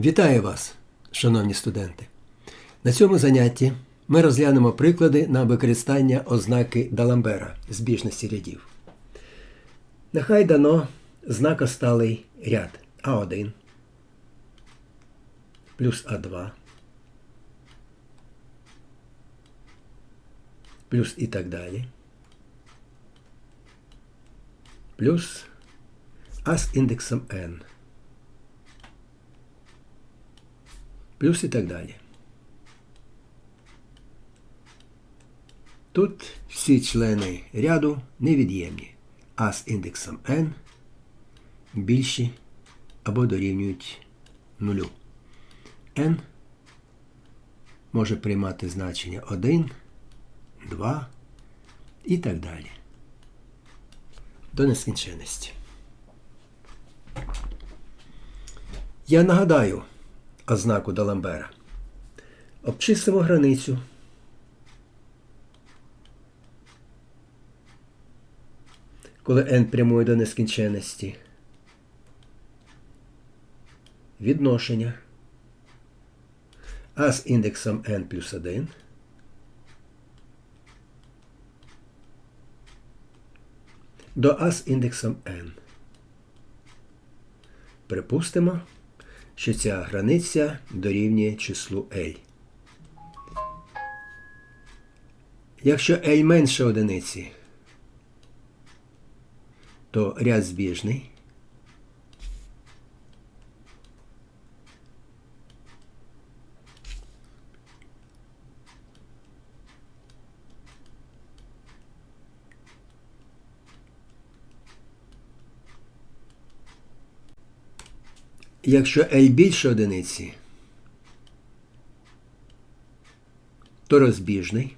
Вітаю вас, шановні студенти! На цьому занятті ми розглянемо приклади на використання ознаки Даламбера збіжності рядів. Нехай дано знакосталий ряд А1 плюс А2 плюс і так далі. Плюс А з індексом n. Плюс і так далі. Тут всі члени ряду невід'ємні, а з індексом n більші або дорівнюють нулю. n може приймати значення 1, 2 і так далі. До нескінченності. Я нагадаю ознаку Даламбера. Обчислимо границю. Коли n прямує до нескінченності. Відношення. А з індексом n плюс 1. До А з індексом n. Припустимо, що ця границя дорівнює числу L. Якщо L менше одиниці, то ряд збіжний. Якщо L більше одиниці, то розбіжний.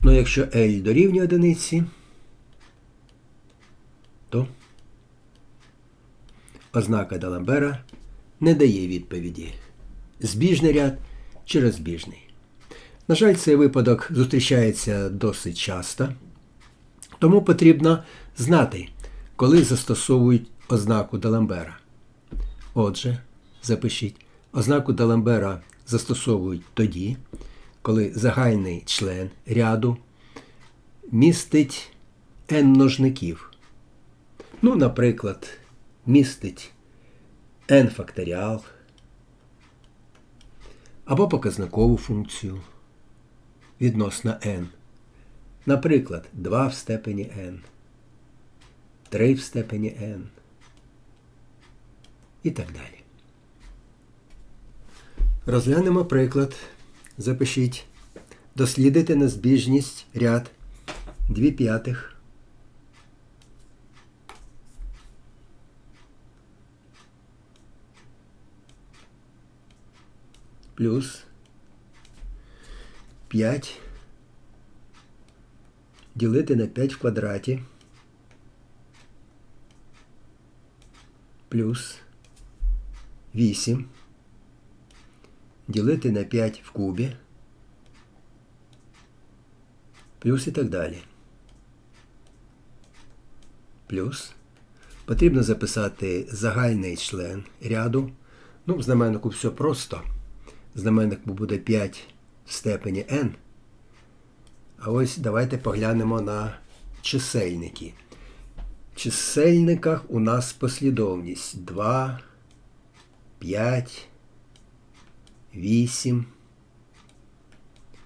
Ну, якщо L дорівнює одиниці, то ознака Даламбера не дає відповіді. Збіжний ряд чи розбіжний. На жаль, цей випадок зустрічається досить часто, тому потрібно знати, коли застосовують ознаку Даламбера. Отже, запишіть, ознаку Даламбера застосовують тоді, коли загальний член ряду містить n множників. Ну, наприклад, містить n факторіал або показникову функцію відносно n. Наприклад, 2 в степені n, 3 в степені n і так далі. Розглянемо приклад. Запишіть. Дослідити незбіжність ряд 2 п'ятих плюс 5 ділити на 5 в квадраті плюс 8 ділити на 5 в кубі плюс і так далі. Плюс потрібно записати загальний член ряду. Ну, в знаменнику все просто знаменник буде 5 в степені n. А ось давайте поглянемо на чисельники. В чисельниках у нас послідовність 2, 5, 8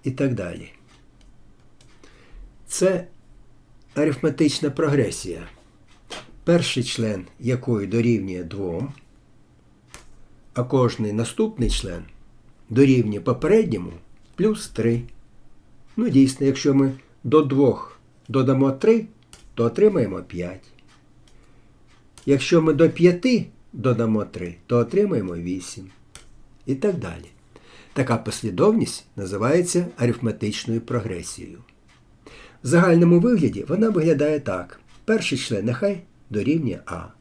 і так далі. Це арифметична прогресія, перший член якої дорівнює 2, а кожний наступний член дорівнює попередньому плюс 3. Ну, дійсно, якщо ми до 2 додамо 3, то отримаємо 5. Якщо ми до 5 додамо 3, то отримаємо 8. І так далі. Така послідовність називається арифметичною прогресією. В загальному вигляді вона виглядає так. Перший член нехай дорівнює А.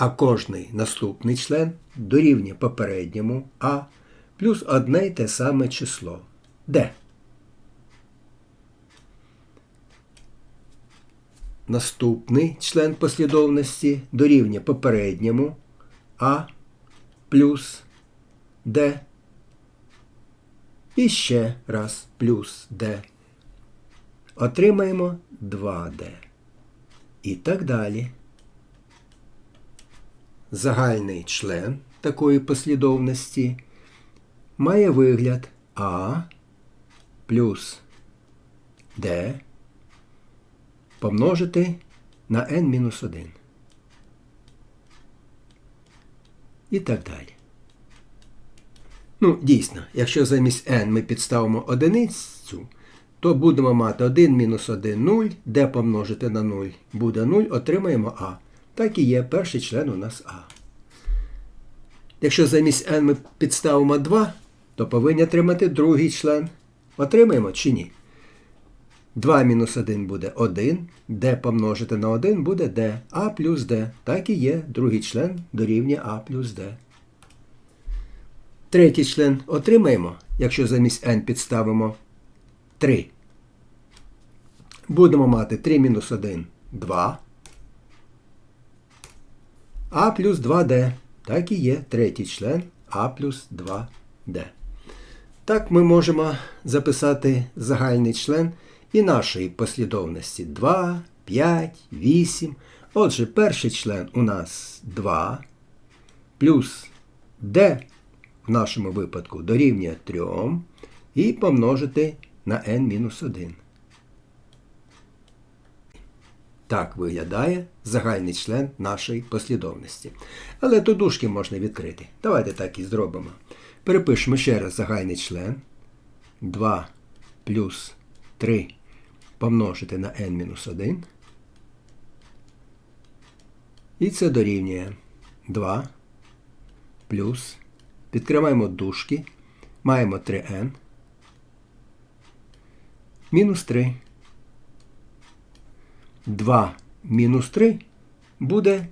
а кожний наступний член дорівнює попередньому А плюс одне й те саме число. Де? Наступний член послідовності дорівнює попередньому А плюс Д. І ще раз плюс Д. Отримаємо 2D. І так далі. Загальний член такої послідовності має вигляд А плюс Д помножити на n-1. І так далі. Ну, дійсно, якщо замість n ми підставимо одиницю, то будемо мати 1 мінус 1 0, де помножити на 0 буде 0, отримаємо А. Так і є перший член у нас А. Якщо замість n ми підставимо 2, то повинні отримати другий член. Отримаємо чи ні? 2 мінус 1 буде 1, d помножити на 1 буде d, а плюс d. Так і є другий член дорівнює а плюс d. Третій член отримаємо, якщо замість n підставимо 3. Будемо мати 3 мінус 1 2. А плюс 2d. Так і є третій член а плюс 2d. Так ми можемо записати загальний член і нашої послідовності 2, 5, 8. Отже, перший член у нас 2, плюс d в нашому випадку дорівнює 3 і помножити на n-1. Так виглядає загальний член нашої послідовності. Але тут дужки можна відкрити. Давайте так і зробимо. Перепишемо ще раз загальний член 2 плюс 3 помножити на n-1. І це дорівнює 2 плюс. Відкриваємо дужки. Маємо 3n. Мінус 3. 2 мінус 3 буде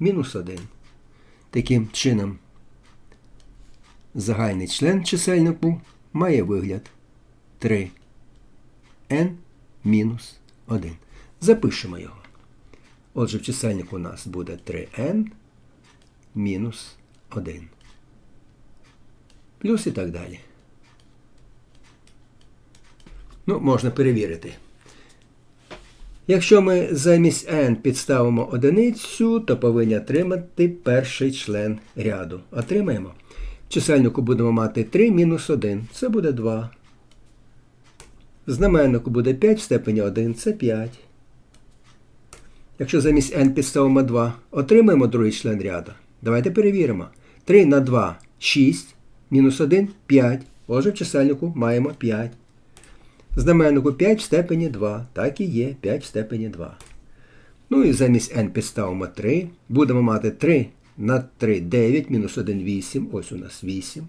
мінус 1. Таким чином, загальний член чисельнику має вигляд 3n мінус 1. Запишемо його. Отже, в чисельнику у нас буде 3n мінус 1. Плюс і так далі. Ну, можна перевірити. Якщо ми замість n підставимо одиницю, то повинні отримати перший член ряду. Отримаємо. В чисельнику будемо мати 3 мінус 1. Це буде 2. В знаменнику буде 5 в степені 1, це 5. Якщо замість n підставимо 2, отримаємо другий член ряду. Давайте перевіримо. 3 на 2 6, мінус 1 5. Отже, в чисельнику маємо 5. Знаменнику 5 в степені 2. Так і є 5 в степені 2. Ну і замість n підставимо 3. Будемо мати 3 на 3 9, мінус 1 8. Ось у нас 8.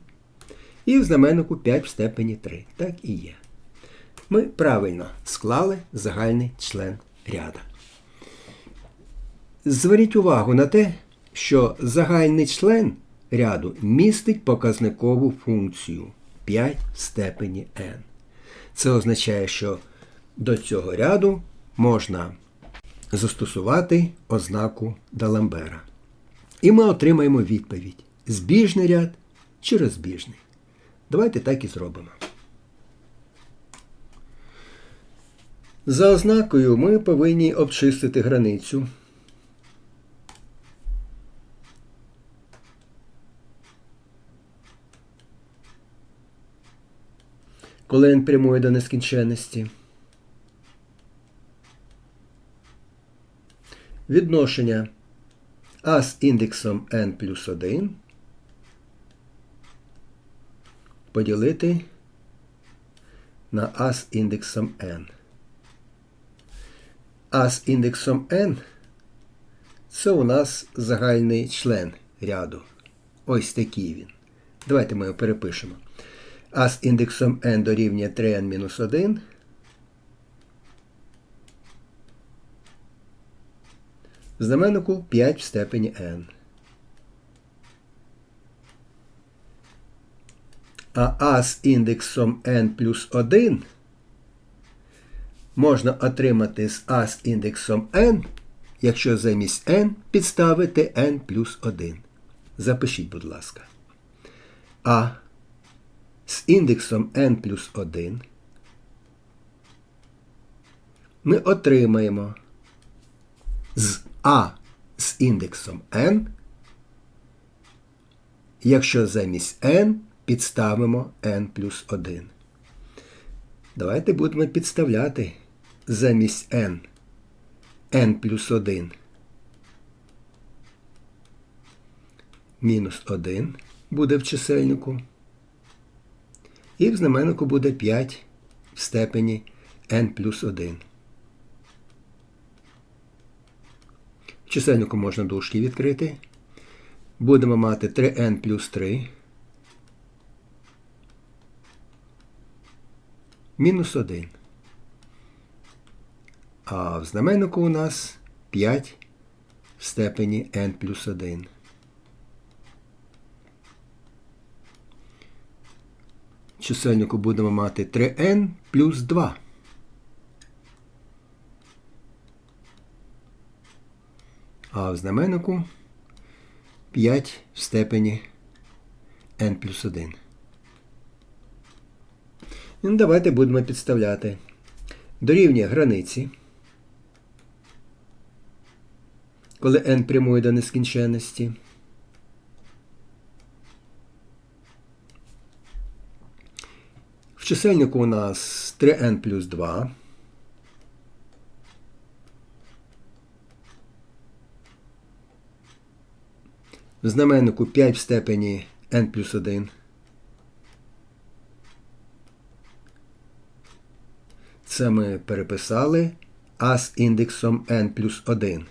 І в знаменнику 5 в степені 3. Так і є. Ми правильно склали загальний член ряда. Зверніть увагу на те, що загальний член ряду містить показникову функцію 5 в степені n. Це означає, що до цього ряду можна застосувати ознаку Даламбера. І ми отримаємо відповідь: збіжний ряд чи розбіжний. Давайте так і зробимо. За ознакою ми повинні обчистити границю. Коли n прямує до нескінченності. Відношення а з індексом n плюс 1 поділити на а з індексом n. А з індексом n це у нас загальний член ряду. Ось такий він. Давайте ми його перепишемо а з індексом n дорівнює 3n-1, в знаменнику 5 в степені n. А а з індексом n плюс 1 можна отримати з а з індексом n, якщо замість n підставити n плюс 1. Запишіть, будь ласка. А з індексом n плюс 1 ми отримаємо з А з індексом n, якщо замість n підставимо n плюс 1. Давайте будемо підставляти замість n n плюс 1 мінус 1 буде в чисельнику. І в знаменнику буде 5 в степені n плюс 1. В чисельнику можна дужки відкрити. Будемо мати 3n плюс 3. Мінус 1. А в знаменнику у нас 5 в степені n плюс 1. Чисельнику будемо мати 3n плюс 2. А в знаменнику 5 в степені n плюс 1. Ну, давайте будемо підставляти. Дорівнює границі. Коли n прямує до нескінченності. В чисельнику у нас 3n плюс 2. В знаменнику 5 в степені n плюс 1. Це ми переписали а з індексом n плюс 1.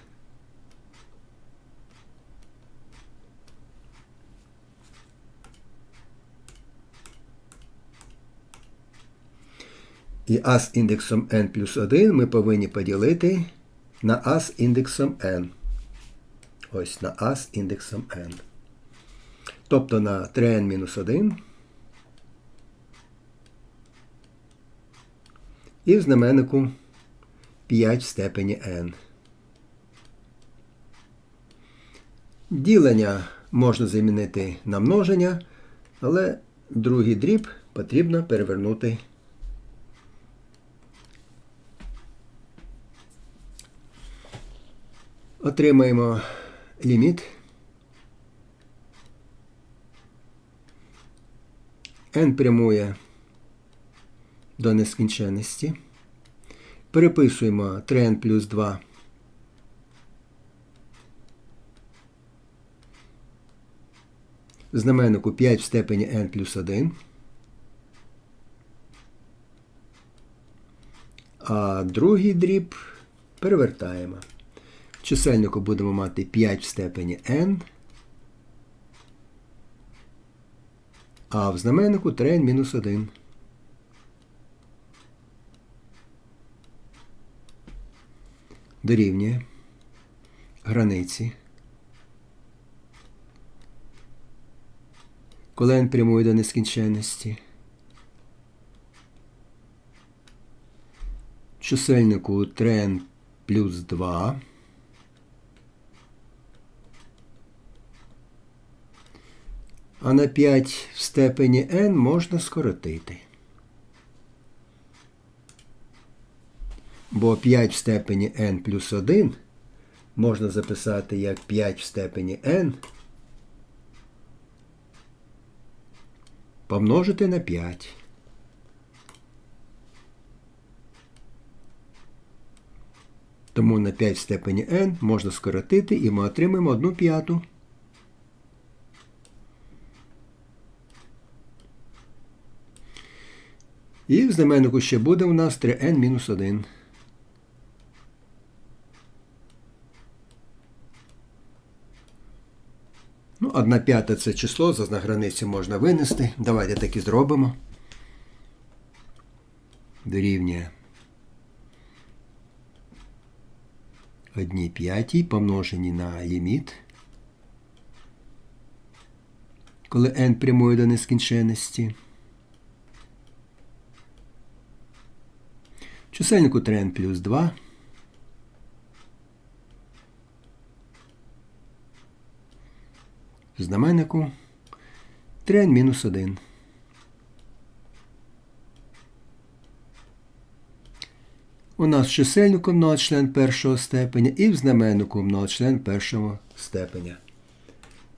І а з індексом n плюс 1 ми повинні поділити на а з індексом n. Ось на а з індексом n. Тобто на 3n мінус 1. І в знаменнику 5 в степені n. Ділення можна замінити на множення, але другий дріб потрібно перевернути. Отримаємо ліміт n прямує до нескінченності. Переписуємо 3n плюс 2. Знаменнику 5 в степені n плюс 1. А другий дріб перевертаємо. Чисельнику будемо мати 5 в степені n. А в знаменнику 3n мінус 1. Дорівнює границі. Коли n прямує до нескінченності. Чисельнику 3n плюс 2. А на 5 в степені n можна скоротити. Бо 5 в степені n плюс 1 можна записати як 5 в степені n помножити на 5. Тому на 5 в степені n можна скоротити і ми отримаємо 1 п'яту. І в знаменнику ще буде у нас 3n мінус 1. Ну, 1 п'ята це число, за знак границі можна винести. Давайте так і зробимо. Дорівнює 1 п'ятій помножені на ліміт. Коли n прямує до нескінченності. Чисельнику 3n плюс 2. В знаменнику 3n мінус 1. У нас в чисельнику многочлен першого степеня і в знаменнику многочлен першого степеня.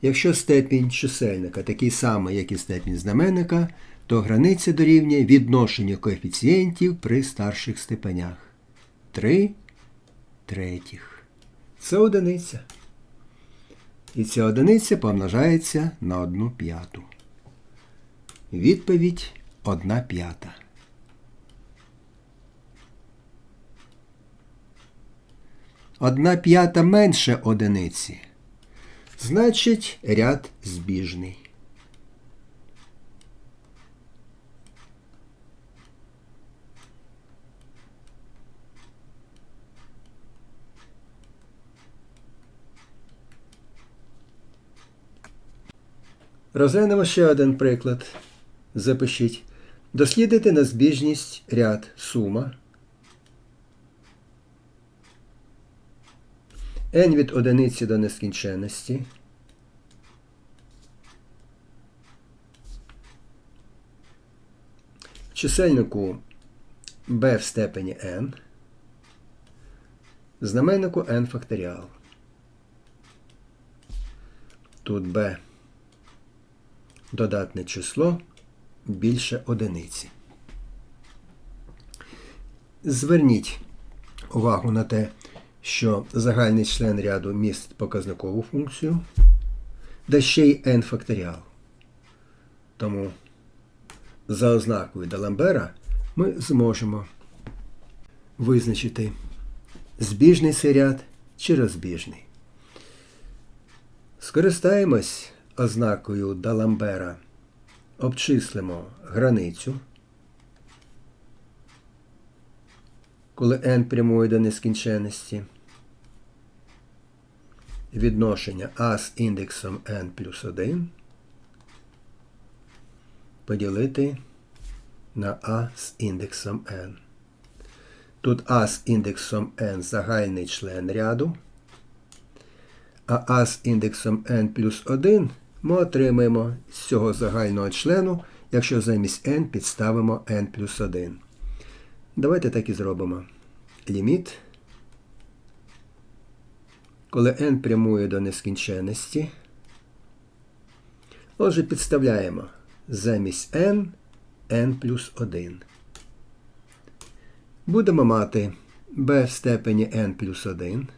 Якщо степінь чисельника такий самий, як і степінь знаменника, то границя дорівнює відношенню коефіцієнтів при старших степенях. 3 третіх. Це одиниця. І ця одиниця помножається на 1 п'яту. Відповідь 1 п'ята. Одна п'ята менше одиниці. Значить, ряд збіжний. Розглянемо ще один приклад. Запишіть. Дослідити на збіжність ряд сума. n від одиниці до нескінченності. Чисельнику b в степені n. Знаменнику n факторіал. Тут b додатне число більше одиниці. Зверніть увагу на те, що загальний член ряду містить показникову функцію, да ще й n факторіал. Тому за ознакою Даламбера ми зможемо визначити збіжний цей ряд чи розбіжний. Скористаємось ознакою Даламбера, обчислимо границю. Коли n прямує до нескінченності, відношення А з індексом n плюс 1 поділити на А з індексом n. Тут А з індексом n загальний член ряду, а А з індексом n плюс 1 ми отримаємо з цього загального члену, якщо замість n підставимо n плюс 1. Давайте так і зробимо. Ліміт. Коли n прямує до нескінченності. Отже, підставляємо замість n n плюс 1. Будемо мати b в степені n плюс 1.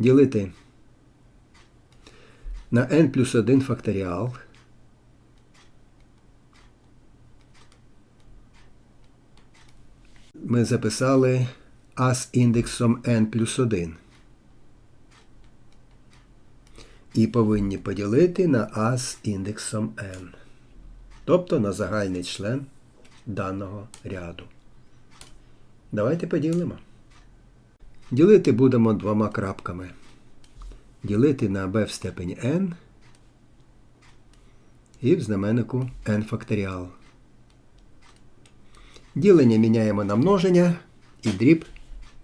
Ділити на n плюс 1 факторіал. Ми записали А з індексом n плюс 1. І повинні поділити на А з індексом n. Тобто на загальний член даного ряду. Давайте поділимо. Ділити будемо двома крапками. Ділити на b в степені n і в знаменнику n факторіал. Ділення міняємо на множення і дріб,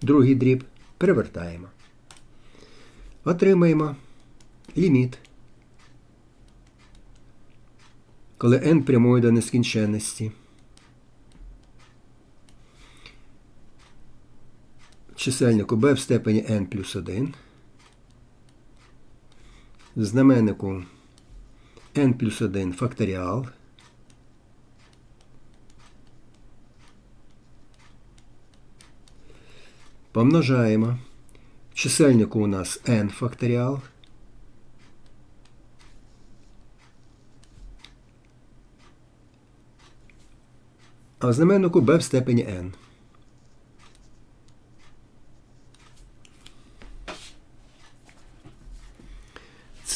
другий дріб перевертаємо. Отримаємо ліміт. Коли n прямує до нескінченності. Чисельнику b в степені n плюс 1. В знаменнику n плюс 1 факторіал. Помножаємо. В чисельнику у нас n факторіал. А в знаменнику b в степені n.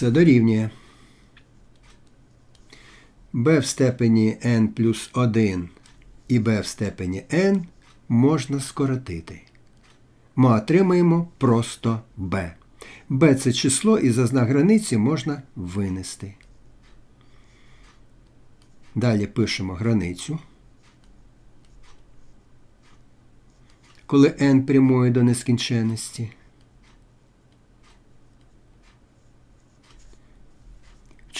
Це дорівнює. b в степені n плюс 1 і b в степені n можна скоротити. Ми отримаємо просто b. b це число і за знак границі можна винести. Далі пишемо границю. Коли n прямує до нескінченності.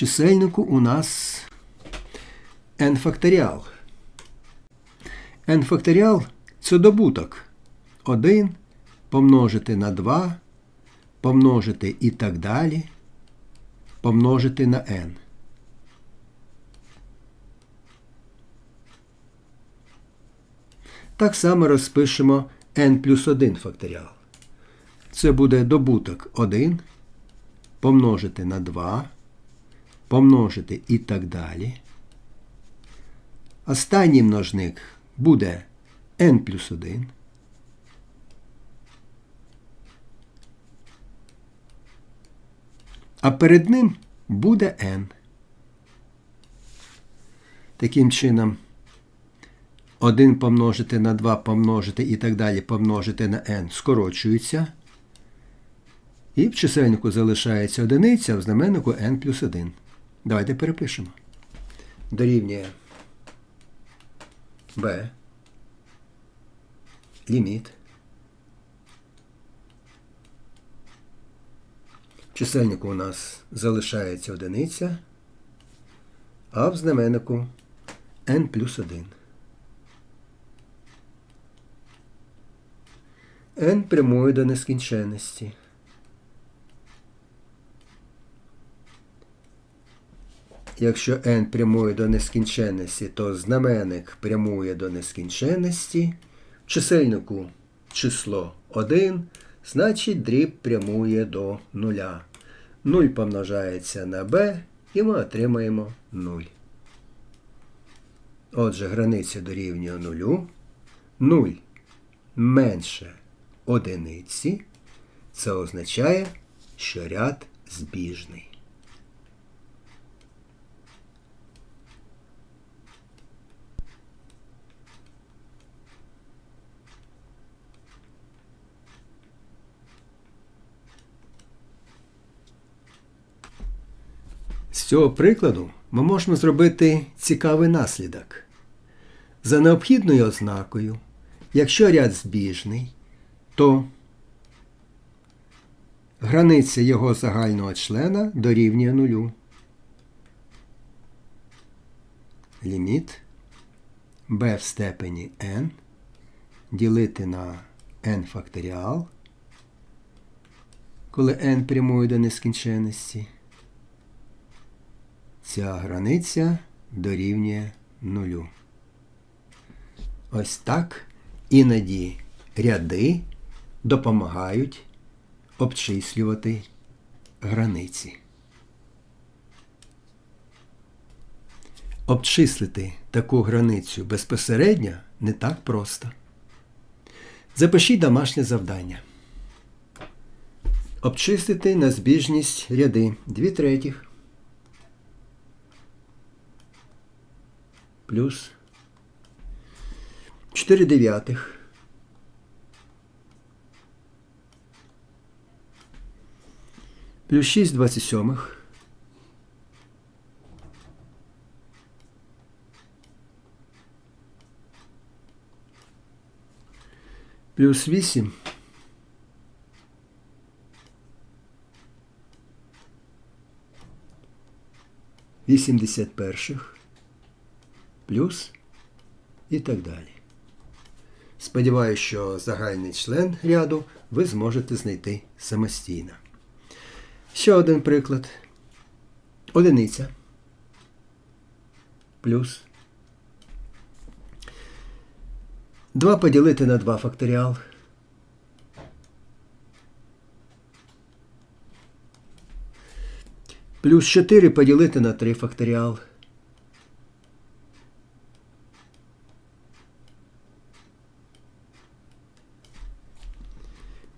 Чисельнику у нас n факторіал. n факторіал це добуток. 1 помножити на 2, помножити і так далі, помножити на n. Так само розпишемо n плюс 1 факторіал. Це буде добуток 1 помножити на 2, помножити і так далі. Останній множник буде n плюс 1. А перед ним буде n. Таким чином, 1 помножити на 2 помножити і так далі помножити на n скорочується. І в чисельнику залишається одиниця, в знаменнику n плюс 1. Давайте перепишемо. Дорівнює b. Ліміт. Чисельнику у нас залишається одиниця, а в знаменнику n плюс 1. n прямує до нескінченності. Якщо n прямує до нескінченності, то знаменник прямує до нескінченності. В чисельнику число 1, значить дріб прямує до 0. 0 помножається на b і ми отримаємо 0. Отже, границя дорівнює 0. 0 менше одиниці. Це означає, що ряд збіжний. З цього прикладу ми можемо зробити цікавий наслідок. За необхідною ознакою, якщо ряд збіжний, то границя його загального члена дорівнює нулю. Ліміт b в степені n ділити на n факторіал, коли n прямує до нескінченності. Ця границя дорівнює нулю. Ось так іноді ряди допомагають обчислювати границі. Обчислити таку границю безпосередньо не так просто. Запишіть домашнє завдання. Обчислити на збіжність ряди 2 третіх. Плюс 4 дев'ятих. Плюс 6 двадцять сьомих. Плюс 8 80 перших плюс і так далі. Сподіваюсь, що загальний член ряду ви зможете знайти самостійно. Ще один приклад. Одиниця плюс 2 поділити на 2 факторіал. Плюс 4 поділити на 3 факторіал.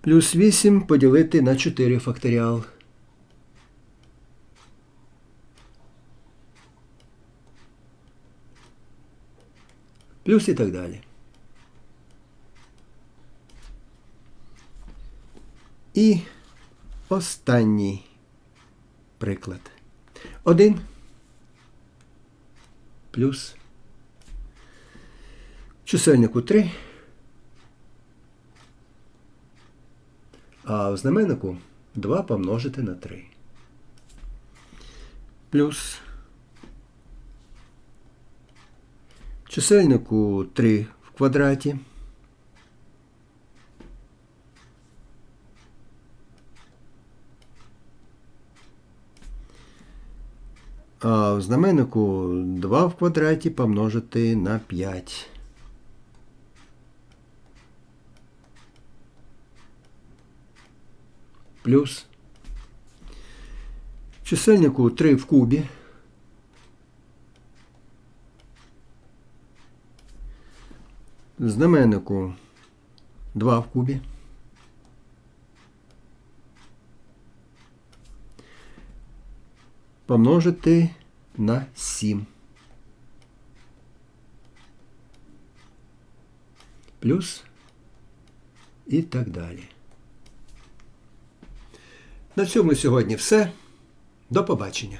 Плюс 8 поділити на 4 факторіал. Плюс і так далі. І останній приклад. 1 плюс чисельнику 3, а в знаменнику 2 помножити на 3. Плюс чисельнику 3 в квадраті. А в знаменнику 2 в квадраті помножити на 5. Плюс чисельнику 3 в кубі. Знаменнику 2 в кубі. помножити на 7. Плюс і так далі. На цьому сьогодні все. До побачення.